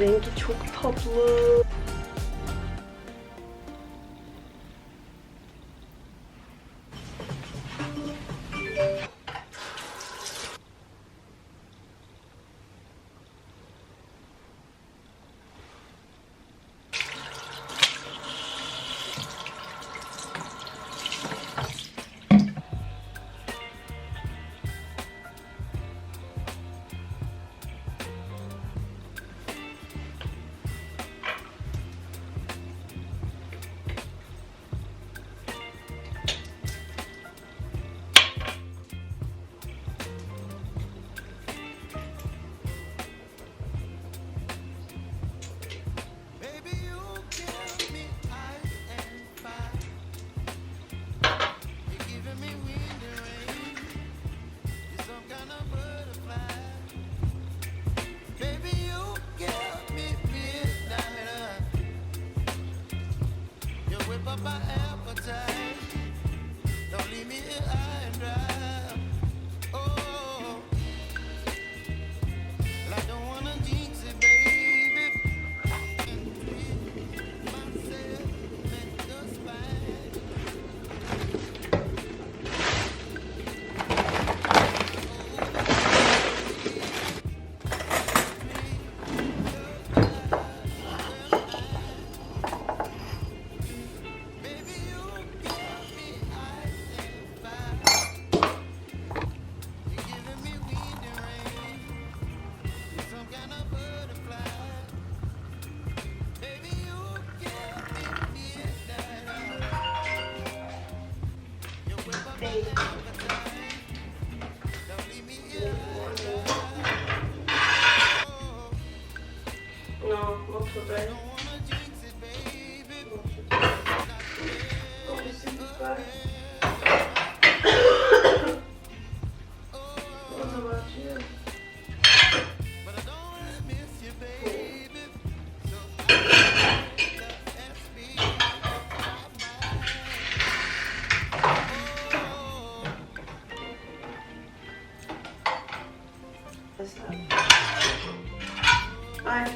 rengi çok tatlı.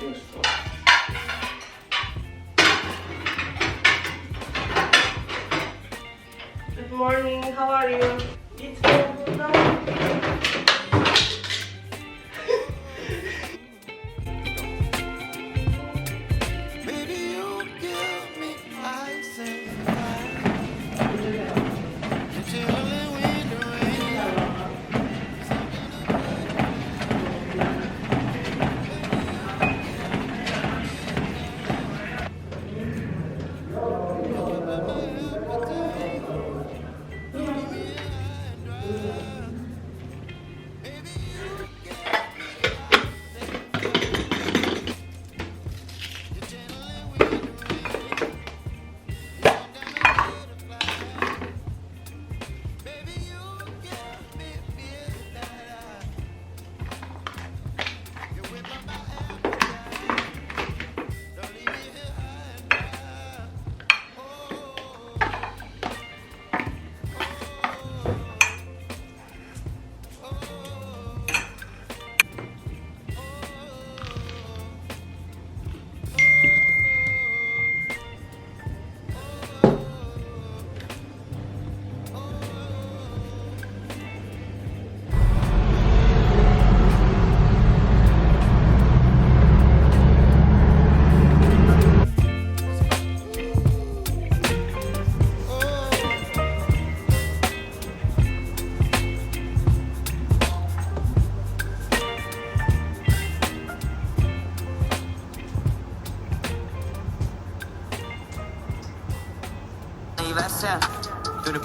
Good morning, how are you? Thank you.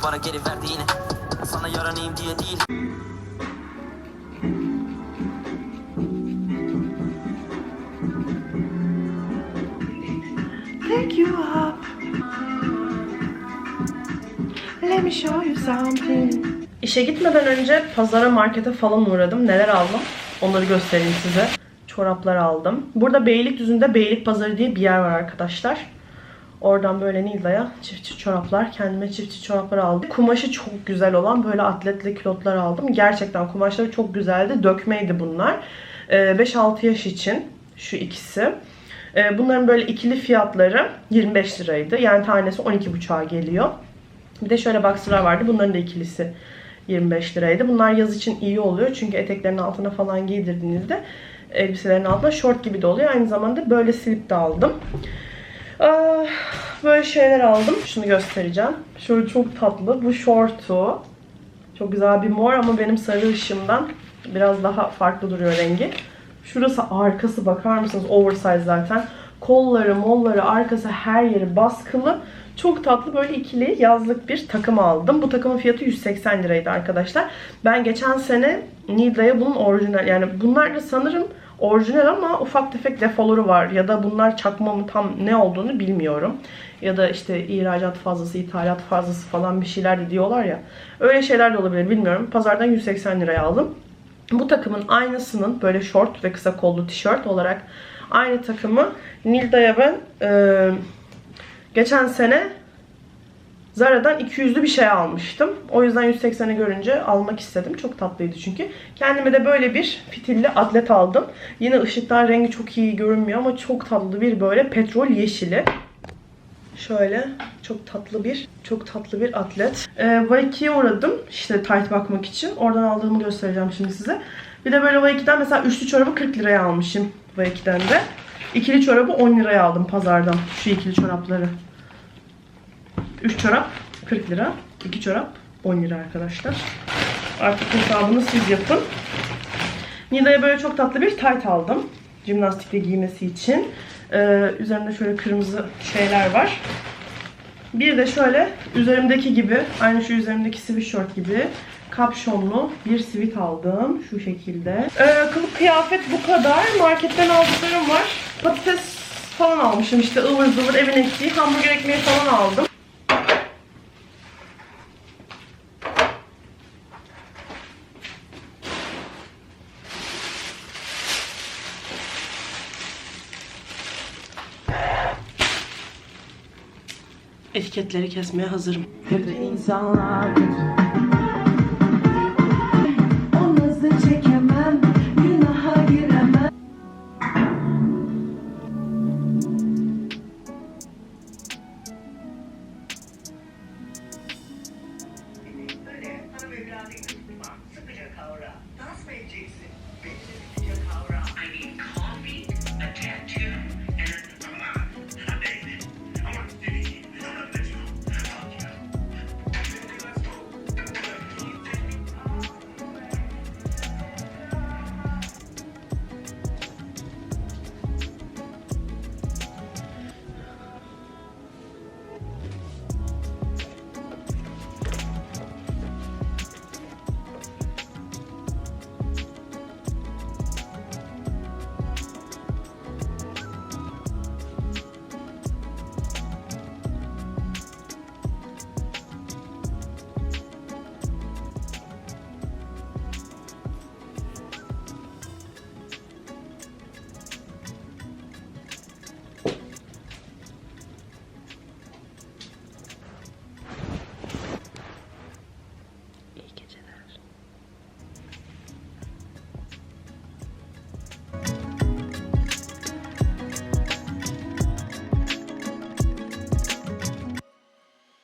Para geri verdi yine Sana yaranayım diye değil Take you up. Let me show you something. İşe gitmeden önce pazara, markete falan uğradım. Neler aldım? Onları göstereyim size. Çoraplar aldım. Burada Beylikdüzü'nde Beylik Pazarı diye bir yer var arkadaşlar. Oradan böyle Nilda'ya çiftçi çoraplar, kendime çiftçi çoraplar aldım. Kumaşı çok güzel olan böyle atletli külotlar aldım. Gerçekten kumaşları çok güzeldi. Dökmeydi bunlar. Ee, 5-6 yaş için şu ikisi. Ee, Bunların böyle ikili fiyatları 25 liraydı. Yani tanesi 12,5'a geliyor. Bir de şöyle boxer'lar vardı. Bunların da ikilisi 25 liraydı. Bunlar yaz için iyi oluyor. Çünkü eteklerin altına falan giydirdiğinizde elbiselerin altına şort gibi de oluyor. Aynı zamanda böyle slip de aldım. Ah, Böyle şeyler aldım. Şunu göstereceğim. Şöyle çok tatlı. Bu şortu. Çok güzel bir mor ama benim sarı ışığımdan biraz daha farklı duruyor rengi. Şurası arkası bakar mısınız? Oversize zaten. Kolları, molları, arkası her yeri baskılı. Çok tatlı böyle ikili yazlık bir takım aldım. Bu takımın fiyatı 180 liraydı arkadaşlar. Ben geçen sene Nida'ya bunun orijinal yani bunlar da sanırım orijinal ama ufak tefek defoları var. Ya da bunlar çakma mı tam ne olduğunu bilmiyorum. Ya da işte ihracat fazlası, ithalat fazlası falan bir şeyler de diyorlar ya. Öyle şeyler de olabilir bilmiyorum. Pazardan 180 liraya aldım. Bu takımın aynısının böyle short ve kısa kollu tişört olarak aynı takımı Nilda'ya ben e, geçen sene Zara'dan 200'lü bir şey almıştım. O yüzden 180'i görünce almak istedim. Çok tatlıydı çünkü. Kendime de böyle bir fitilli atlet aldım. Yine ışıktan rengi çok iyi görünmüyor ama çok tatlı bir böyle petrol yeşili. Şöyle çok tatlı bir çok tatlı bir atlet. Ee, Vaiki'ye uğradım işte tight bakmak için. Oradan aldığımı göstereceğim şimdi size. Bir de böyle Vaiki'den mesela üçlü çorabı 40 liraya almışım Vaiki'den de. İkili çorabı 10 liraya aldım pazardan. Şu ikili çorapları. 3 çorap 40 lira. 2 çorap 10 lira arkadaşlar. Artık hesabını siz yapın. Nida'ya böyle çok tatlı bir tayt aldım. Jimnastikte giymesi için. Ee, üzerinde şöyle kırmızı şeyler var. Bir de şöyle üzerimdeki gibi, aynı şu üzerimdeki sweatshirt gibi kapşonlu bir sivit aldım. Şu şekilde. Ee, kılık kıyafet bu kadar. Marketten aldıklarım var. Patates falan almışım işte ıvır zıvır evin ektiği hamburger ekmeği falan aldım. Etiketleri kesmeye hazırım. Kötü insanlar kötü